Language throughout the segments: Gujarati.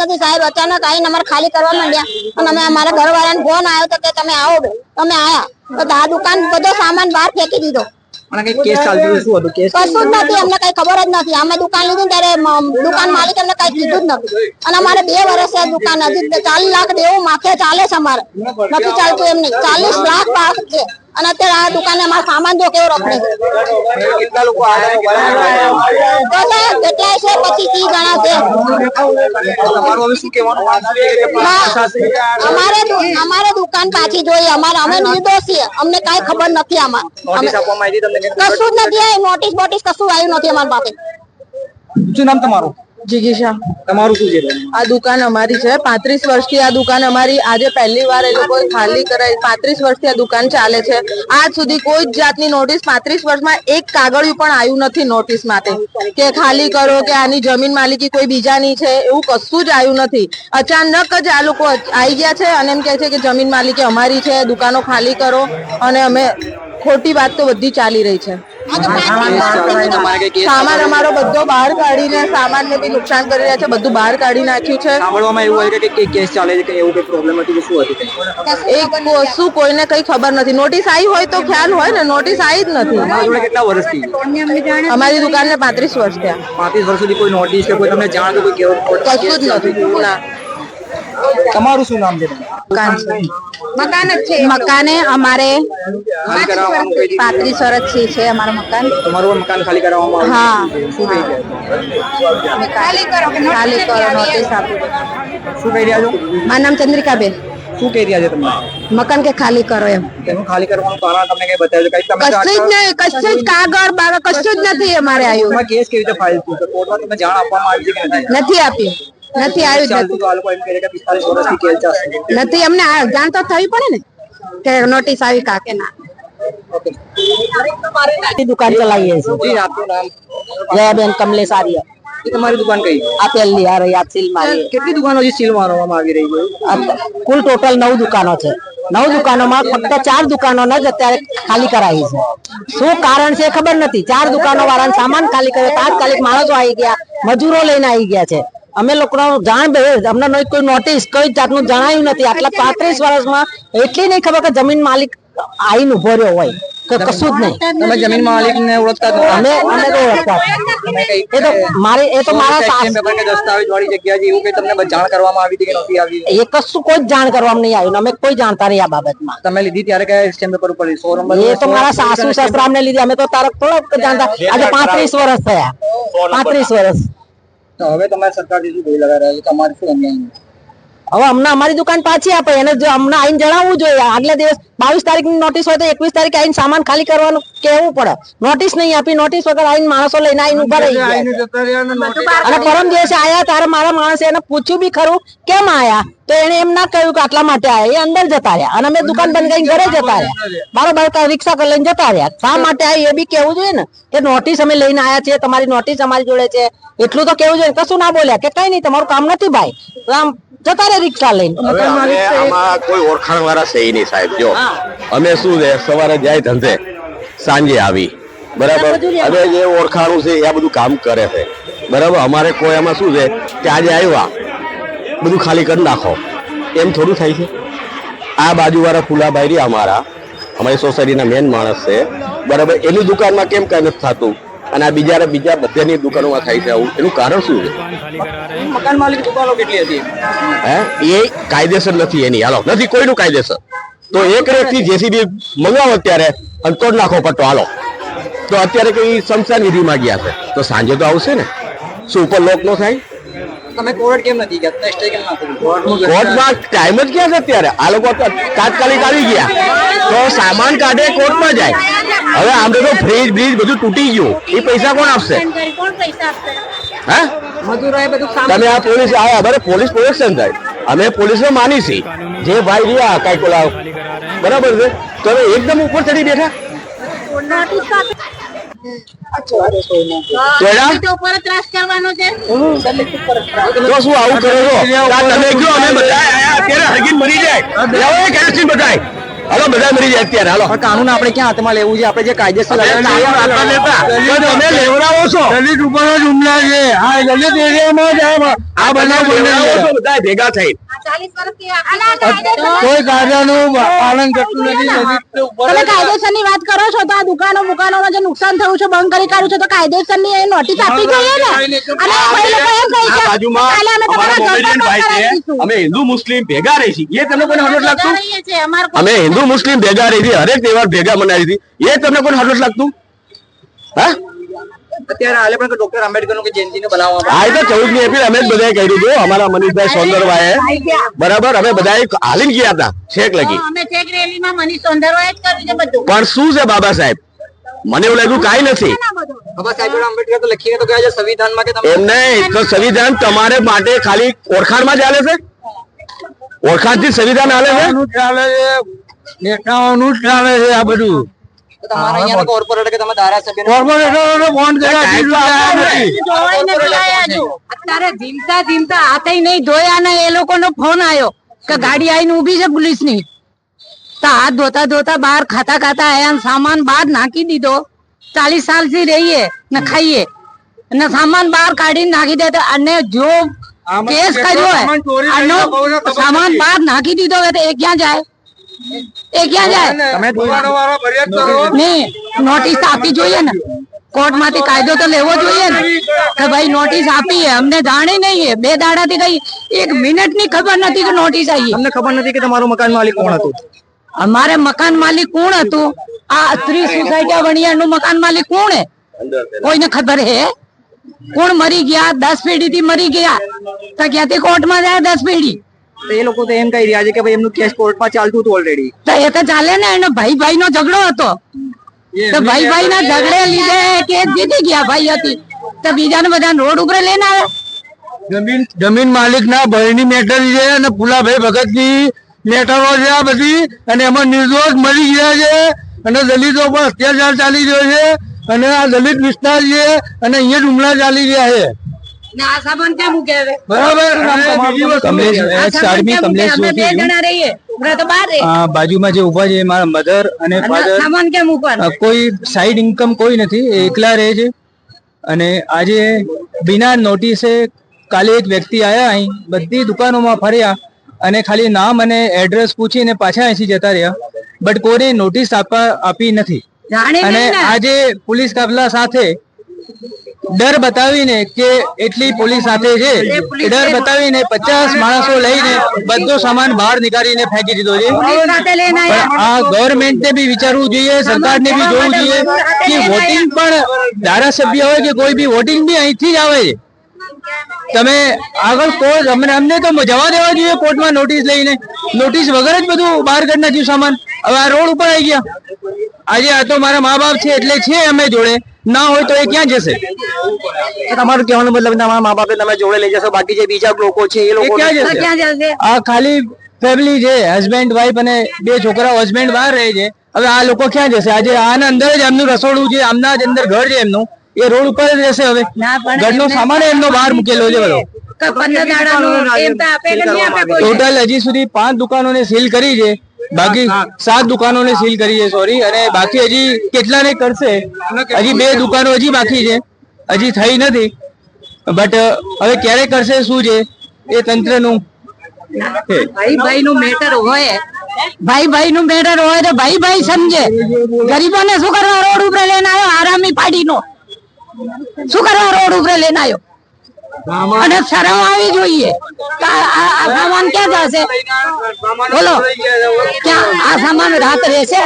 નથી સાહેબ અચાનક આવીને અમારે ખાલી કરવા માંડ્યા. અને અમે અમારા ઘરવાળાને ફોન આવ્યો તો કે તમે આવો બે તમે આયા. તો આ દુકાન બધો સામાન બહાર ફેંકી દીધો. કશું જ નથી અમને કઈ ખબર જ નથી. અમે દુકાન લીધી ત્યારે દુકાન માલિક અમને કઈ કીધું જ નથી. અને અમારે બે વર્ષ છે દુકાન હજી ચાલીસ લાખ દેવું માથે ચાલે છે અમારે. નથી ચાલતું એમ નહીં. ચાલીસ લાખ પાસ છે. અને અત્યારે આ દુકાને અમારો સામાન જો કેવો રખડે? છે કેટલા છે પચીસ ત્રીસ જણા છે. અમારે અમારે દુકાન પાછી જોઈએ. અમારે અમે નિર્દોષ છીએ. અમને કઈ ખબર નથી આમાં. કશું જ નથી નોટિસ બોટિસ કશું આવ્યું નથી અમારી પાસે. શું નામ તમારું? જિગીશા તમારું શું છે? આ દુકાન અમારી છે. પાંત્રીસ વર્ષથી આ દુકાન અમારી આજે પહેલી વાર એ લોકો ખાલી કરાઈ પાંત્રીસ વર્ષથી આ દુકાન ચાલે છે. આજ સુધી કોઈ જ જાતની નોટિસ પાંત્રીસ વર્ષમાં એક કાગળિયું પણ આવ્યું નથી નોટિસ માટે. કે ખાલી કરો કે આની જમીન માલિકી કોઈ બીજાની છે એવું કશું જ આવ્યું નથી. અચાનક જ આ લોકો આવી ગયા છે અને એમ કહે છે કે જમીન માલિકી અમારી છે દુકાનો ખાલી કરો. અને અમે ખોટી વાત તો બધી ચાલી રહી છે. સામાન અમારો બધો બહાર કાઢીને સામાનને બી નુકસાન કરી રહ્યા છે બધું બહાર કાઢી નાખ્યું છે. સાંભળવામાં એવું હોય કે કઈ કેસ ચાલે છે કે એવું કઈ પ્રોબ્લેમ હતી કે શું હતી? એક શું કોઈને કઈ ખબર નથી. નોટિસ આવી હોય તો ખ્યાલ હોય ને નોટિસ આવી જ નથી. કેટલા વર્ષથી અમારી દુકાનને પાંત્રીસ વર્ષ થયા. પાંત્રીસ વર્ષ સુધી કોઈ નોટિસ કે કોઈ તમને જાણ કે કોઈ કેવો કશું જ નથી. ના. તમારું શું નામ છે? મકાન જ છે. મકાને અમારે? પાંત્રીસ વર્ષથી છે અમારું મકાન. તમારું મકાન ખાલી કરવામાં હા. ખાલી કરો ખાલી કરો નોટિસ આપી શું કહી રહ્યા છો? મારું નામ ચંદ્રિકાબેન. શું કહી રહ્યા છે તમને મકાન કે ખાલી કરો એમ. તેનું ખાલી કરવાનું કારણ તમને કઈ બતાવ્યું? કઈ તમે કશું જ નહીં કશું જ કાગળ બાગળ કશું જ નથી અમારે આવ્યું કેસ કેવી રીતે ફાઇલ થયું? કોર્ટમાં તમને જાણ આપવામાં આવી છે કે નથી? નથી આપ્યું નથી આવ્યું છે નથી. નથી અમને જાણ તો થવી પડે ને કે નોટિસ આવી કાકે ના. દુકાન ચલાવીએ છીએ. જયાબેન કમલેશ આર્ય. તમારી દુકાન કઈ? આપેલ પહેલી આ રહી આ સીલ મારી. કેટલી દુકાનો જે સીલ મારવામાં આવી રહી છે? કુલ ટોટલ નવ દુકાનો છે. નવ દુકાનોમાં ફક્ત ચાર દુકાનોને જ અત્યારે ખાલી કરાવી છે. શું કારણ છે ખબર નથી. ચાર દુકાનો વાળાને સામાન ખાલી કર્યો તાત્કાલિક માણસો આવી ગયા મજૂરો લઈને આવી ગયા છે. અમે લોકો જાણ બે અમને કોઈ નોટિસ કોઈ જાતનું જણાયું નથી. આટલા પાંત્રીસ વર્ષમાં એટલી નહીં ખબર કે જમીન માલિક આઈને ઊભો રહ્યો હોય. કે કશું જ નહીં. તમે જમીન માલિકને ઓળખતા અમે અમે તો ઓળખતા જ. તમે કઈ એ તો મારે એ તો મારા ટેક્સ પેપર કે દસ્તાવેજ વાળી જગ્યા છે એવું કઈ તમને જાણ કરવામાં આવી હતી કે નહોતી આવી? એ કશું કોઈ જાણ કરવામાં નહીં આવ્યું અમે કોઈ જાણતા નહીં આ બાબતમાં. તમે લીધી ત્યારે કયા સ્ટેમ્પ પેપર ઉપર સો નંબર એ તો મારા સાસુ સસરા અમને લીધી. અમે તો તારક થોડા જાણતા. આજે પાંત્રીસ વર્ષ થયા. પાંત્રીસ વર્ષ. તો હવે તમારે સરકારથી શું ભય લગાવી રહ્યા છે તમારે શું અન્યાય હવે અમને અમારી દુકાન પાછી આપે, એને જો અમને આઈને જણાવવું જોઈએ, આગલા દિવસ બાવીસ તારીખની નોટિસ હોય તો એકવીસ તારીખે આઈને સામાન ખાલી કરવાનું કેવું પડે. નોટિસ નહીં આપી નોટિસ વગર આઈને માણસો લઈને આઈને ઊભા રહી ગયા. અને પરમ દિવસે આયા ત્યારે મારા માણસે એને પૂછ્યું બી ખરું કેમ આયા? તો એને એમ ના કહ્યું કે આટલા માટે આયા. એ અંદર જતા રહ્યા. અને અમે દુકાન બંધ કરીને ઘરે જતા રહ્યા. મારો બાળકા રિક્ષા કરી લઈને જતા રહ્યા. શા માટે આવી એ બી કેવું જોઈએ ને. કે નોટિસ અમે લઈને આયા છીએ તમારી નોટિસ અમારી જોડે છે. એટલું તો કેવું જોઈએ. કશું ના બોલ્યા કે કઈ નહીં તમારું કામ નથી ભાઈ. આમ જતા રહે રિક્ષા લઈને. હવે અમે આમાં કોઈ ઓળખાણ વાળા છે નહીં સાહેબ જો. અમે શું છે સવારે જાય ધંધે સાંજે આવી. બરાબર? હવે જે ઓળખાણું છે એ આ બધું કામ કરે છે. બરાબર? અમારે કોઈ એમાં શું છે કે આજે આવ્યા બધું ખાલી કરી નાખો. એમ થોડું થાય છે. આ બાજુવાળા ફુલાભાઈ રહ્યા અમારા. અમારી સોસાયટીના મેન માણસ છે. બરાબર? એની દુકાનમાં કેમ કાંઈ નથી થતું? અને આ બીજા બીજા બધાની દુકાનોમાં થાય છે આવું. એનું કારણ શું છે? મકાન માલિક દુકાનો કેટલી હતી? હે? એ કાયદેસર નથી એની. હાલો. નથી કોઈનું કાયદેસર. તો એક રેકથી જેસીબી મંગાવો અત્યારે અને તોડ નાખો પટ્ટો. હાલો. તો અત્યારે કઈ સમસાન વિધિમાં ગયા છે? તો સાંજે તો આવશે ને. શું ઉપર લોક નો થાય? તમે કોર્ટ કેમ નથી ગયા? કોર્ટમાં ટાઈમ જ ક્યાં છે અત્યારે? આ લોકો તાત્કાલિક આવી ગયા. તો સામાન કાઢે કોર્ટમાં જાય. હવે આમ તો ફ્રીજ બ્રીજ બધું તૂટી ગયું. એ પૈસા કોણ આપશે? હા? બધું તમે આ પોલીસ આયા બરાબર પોલીસ પ્રોટેક્શન થાય. અમે પોલીસને માની છી. જે ભાઈ રહ્યા કાંઈ કોલા બરાબર છે? તો હવે એકદમ ઉપર ચડી બેઠા? શું આવું કરો છો? તમે કયો? અમે બધા અત્યારે હરગીન મરી જાય. બધાય. હાલો બધા મરી જાય અત્યારે હાલો. કાનૂન આપણે ક્યાં હાથમાં લેવું છે? આપણે જે કાયદેસર તમે લેવડાવો છો. દલિત ઉપર જ હુમલા છે. આ દલિત એરિયામાં જ આ બનાવ છો. બધા ભેગા થઈ કોઈ કાયદાનું પાલન કરતું નથી તમે જ કાયદેસરની વાત કરો છો તો આ દુકાનો બુકાનોમાં જે નુકસાન થયું છે બંધ કરી કાઢ્યું છે તો કાયદેસરની એ નોટિસ આપી જોઈએ ને. અને લોકો એમ કહે છે કાલે અમે તમારા હિન્દુ મુસ્લિમ ભેગા રહી છીએ એ તમને કોઈ હરકત લાગતું? અમે અમે હિન્દુ મુસ્લિમ ભેગા રહી હતી હરેક તહેવાર ભેગા મનાવી હતી એ તમને કોઈ હરકત લાગતું હા અત્યારે હાલે પણ ડોક્ટર આંબેડકરનું કે જયંતિ નું બનાવવામાં આ તો ચૌદમી એપ્રિલ અમે જ બધાએ કર્યું હતું અમારા મનીષભાઈ સોંદરભાઈ બરાબર અમે બધાએ હાલીને ગયા હતા છેક લગી અમે ચેક રેલીમાં મનીષ સોંદરવાએ જ કર્યું છે બધું પણ શું છે બાબા સાહેબ મને એવું લાગ્યું કાંઈ નથી બાબા સાહેબ આંબેડકર તો લખીને તો ગયા છે સંવિધાનમાં કે તમે એમ નહીં તો સંવિધાન તમારે માટે ખાલી ઓળખાણમાં જ હાલે છે ઓળખાણથી સંવિધાન હાલે છે નું ચાલે છે નેતાઓનું જ ચાલે છે આ બધું. તો તમારા અહીંયા કોર્પોરેટર કે તમે ધારાસભ્ય કોર્પોરેટરો ફોન કર્યા કાંઈ તો સીધું આવ્યા નથી અત્યારે ધીમતા ધીમતા હાથે નહીં ધોયા ને એ લોકોનો ફોન આવ્યો કે ગાડી આવીને ઊભી છે પોલીસની તો હાથ ધોતા ધોતા બહાર ખાતા ખાતા આયા સામાન બહાર નાખી દીધો. ચાલીસ સાલથી રહીએ ને ખાઈએ. અને સામાન બહાર કાઢીને નાખી દે તો અને જો કેસ કર્યો સામાન હોય બહાર નાખી દીધો હોય તો એ ક્યાં જાય? એ ક્યાં જાય? તમે દુકાનોવાળા ફરિયાદ કરો. નહીં નોટિસ આપી જોઈએ ને. કોર્ટમાંથી કાયદો તો લેવો જોઈએ ને કે ભાઈ નોટિસ આપી હે અમને જાણે નહીં હે બે દાડાથી કઈ એક મિનિટની ખબર નથી કે નોટિસ આવી અમને ખબર નથી કે તમારું મકાન માલિક કોણ હતું? અમારે મકાન માલિક કોણ હતું? આ ત્રી સોસાયટી વણિયારનું મકાન માલિક કોણ હે કોઈને ખબર હે કોણ મરી ગયા? દસ પેઢી થી મરી ગયા. તો ક્યાંથી કોર્ટમાં જાય દસ પેઢી? તો એ લોકો તો એમ કહી રહ્યા છે કે ભાઈ એમનું કેસ કોર્ટમાં ચાલતું હતું ઓલરેડી તો એ તો ચાલે ને એનો ભાઈ ભાઈ નો ઝઘડો હતો. તો ભાઈ ભાઈ ના ઝઘડે લીધે કેસ જીતી ગયા ભાઈ હતી. તો બીજાને બધા રોડ ઉપર લઈને આવે. જમીન જમીન માલિક ના ભયની મેટર છે અને પુલાભાઈ ભગતની મેટરો છે આ બધી. અને એમાં નિર્દોષ મરી ગયા છે. અને દલિતો પર અત્યાચાર ચાલી રહ્યો છે. અને આ દલિત વિસ્તાર છે. અને અહીંયા જ હુમલા ચાલી રહ્યા છે. બાજુમાં જે ઊભા છે મારા મધર અને ફાધર સામાન ક્યાં મૂકવાનું? કોઈ સાઈડ ઇન્કમ કોઈ નથી એકલા રહે છે. અને આજે બિના નોટિસે કાલે એક વ્યક્તિ આયા અહીં બધી દુકાનોમાં ફર્યા અને ખાલી નામ અને એડ્રેસ પૂછીને પાછા અહીંથી જતા રહ્યા. બટ કોઈને નોટિસ આપવા આપી નથી. અને આજે પોલીસ કાફલા સાથે ડર બતાવીને કે એટલી પોલીસ સાથે છે? ડર બતાવીને પચાસ માણસો લઈને બધો સામાન બહાર નીકાળીને ફેંકી દીધો છે. આ ગવર્મેન્ટને બી વિચારવું જોઈએ સરકારને બી જોવું જોઈએ કે વોટિંગ પણ ધારાસભ્ય હોય કે કોઈ બી વોટિંગ બી અહીંથી જ આવે છે. તમે આગળ કોર્ટ અમને અમને તો જવા દેવા જોઈએ કોર્ટમાં નોટિસ લઈને. નોટિસ વગર જ બધું બહાર કરી નાખ્યું સામાન. હવે આ રોડ ઉપર આવી ગયા. આજે આ તો મારા મા બાપ છે એટલે છે અમે જોડે. ના હોય તો એ ક્યાં જશે? તમારું કહેવાનો મતલબ તમારા મા બાપે તમે જોડે લઈ જશો બાકી જે બીજા લોકો છે એ એ લોકો ક્યાં જશે? આ ખાલી ફેમિલી છે હસબન્ડ વાઈફ અને બે છોકરાઓ હસબન્ડ બહાર રહે છે. હવે આ લોકો ક્યાં જશે? આજે આના અંદર જ એમનું રસોડું છે આમના જ અંદર ઘર છે એમનું. એ રોડ ઉપર જ રહેશે હવે. ઘરનો સામાન એમનો બહાર મૂકેલો છે બધો ટોટલ હજી સુધી પાંચ દુકાનોને સીલ કરી છે. બાકી સાત દુકાનોને સીલ કરી છે સોરી અને બાકી હજી કેટલાને કરશે? હજી બે દુકાનો હજી બાકી છે. હજી થઈ નથી. બટ હવે ક્યારે કરશે શું છે? એ તંત્રનું. ભાઈ ભાઈ નું મેટર હોય. ભાઈ ભાઈ નું મેટર હોય તો ભાઈ ભાઈ સમજે. ગરીબોને શું કરવા રોડ ઉપર લઈને આવ્યો? આરામી પાડીનો શું કરવા રોડ ઉપર લઈને આવ્યો? અને શરમ આવી જોઈએ. આ- સામાન ક્યાં જશે? બોલો. ક્યાં? આ સામાન રાત રહેશે?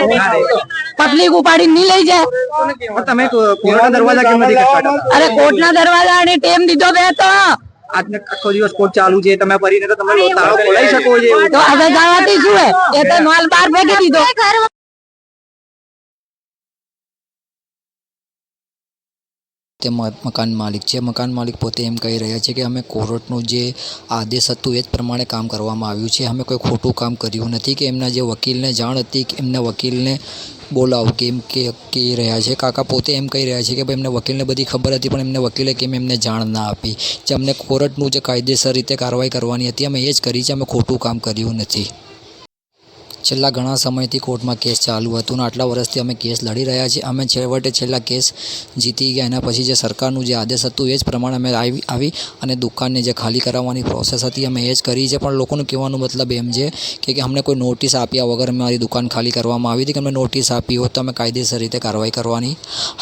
પબ્લિક ઉપાડી નહીં લઈ જાય? તમે કોર્ટના દરવાજા કેમ નથી અરે કોર્ટના દરવાજાને ટેમ દીધો બે તો. આજને આખો દિવસ કોર્ટ ચાલુ છે તમે ફરીને તો તમે તાળો શકો છો. તો હવે જવાથી શું એ તો માલ બહાર ફેંકી દીધો. તે મકાન માલિક છે. મકાન માલિક પોતે એમ કહી રહ્યા છે કે અમે કોર્ટનું જે આદેશ હતું એ જ પ્રમાણે કામ કરવામાં આવ્યું છે. અમે કોઈ ખોટું કામ કર્યું નથી કે એમના જે વકીલને જાણ હતી કે એમના વકીલને બોલાવો કેમ કે, કહી રહ્યા છે. કાકા પોતે એમ કહી રહ્યા છે કે ભાઈ, એમને વકીલને બધી ખબર હતી પણ એમને વકીલે કેમ એમને જાણ ના આપી? જે અમને કોર્ટનું જે કાયદેસર રીતે કાર્યવાહી કરવાની હતી, અમે એ જ કરી છે. અમે ખોટું કામ કર્યું નથી. છેલ્લા ઘણા સમયથી કોર્ટમાં કેસ ચાલુ હતો અને આટલા વર્ષથી અમે કેસ લડી રહ્યા છીએ. અમે છેવટે છેલ્લા કેસ જીતી ગયા. એના પછી જે સરકારનું જે આદેશ હતું એ જ પ્રમાણે અમે આવી આવી અને દુકાનને જે ખાલી કરાવવાની પ્રોસેસ હતી અમે એ જ કરી છે. પણ લોકોનું કહેવાનું મતલબ એમ છે કે અમને કોઈ નોટિસ આપ્યા વગર મારી દુકાન ખાલી કરવામાં આવી હતી કે અમને નોટિસ આપી હોત તો અમે કાયદેસર રીતે કાર્યવાહી કરવાની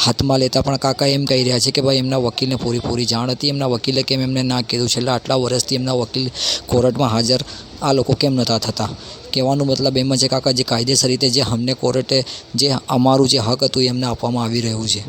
હાથમાં લેતા. પણ કાકા એમ કહી રહ્યા છે કે, ભાઈ, એમના વકીલને પૂરેપૂરી જાણ હતી. એમના વકીલે કેમ એમને ના કીધું? છેલ્લા આટલા વર્ષથી એમના વકીલ કોર્ટમાં હાજર આ લોકો કેમ નહોતા થતા? કહેવાનો મતલબ એમ છે કાકા, જે કાયદેસર રીતે જે અમને કોર્ટે જે અમારું જે હક હતું એ એમને આપવામાં આવી રહ્યું છે.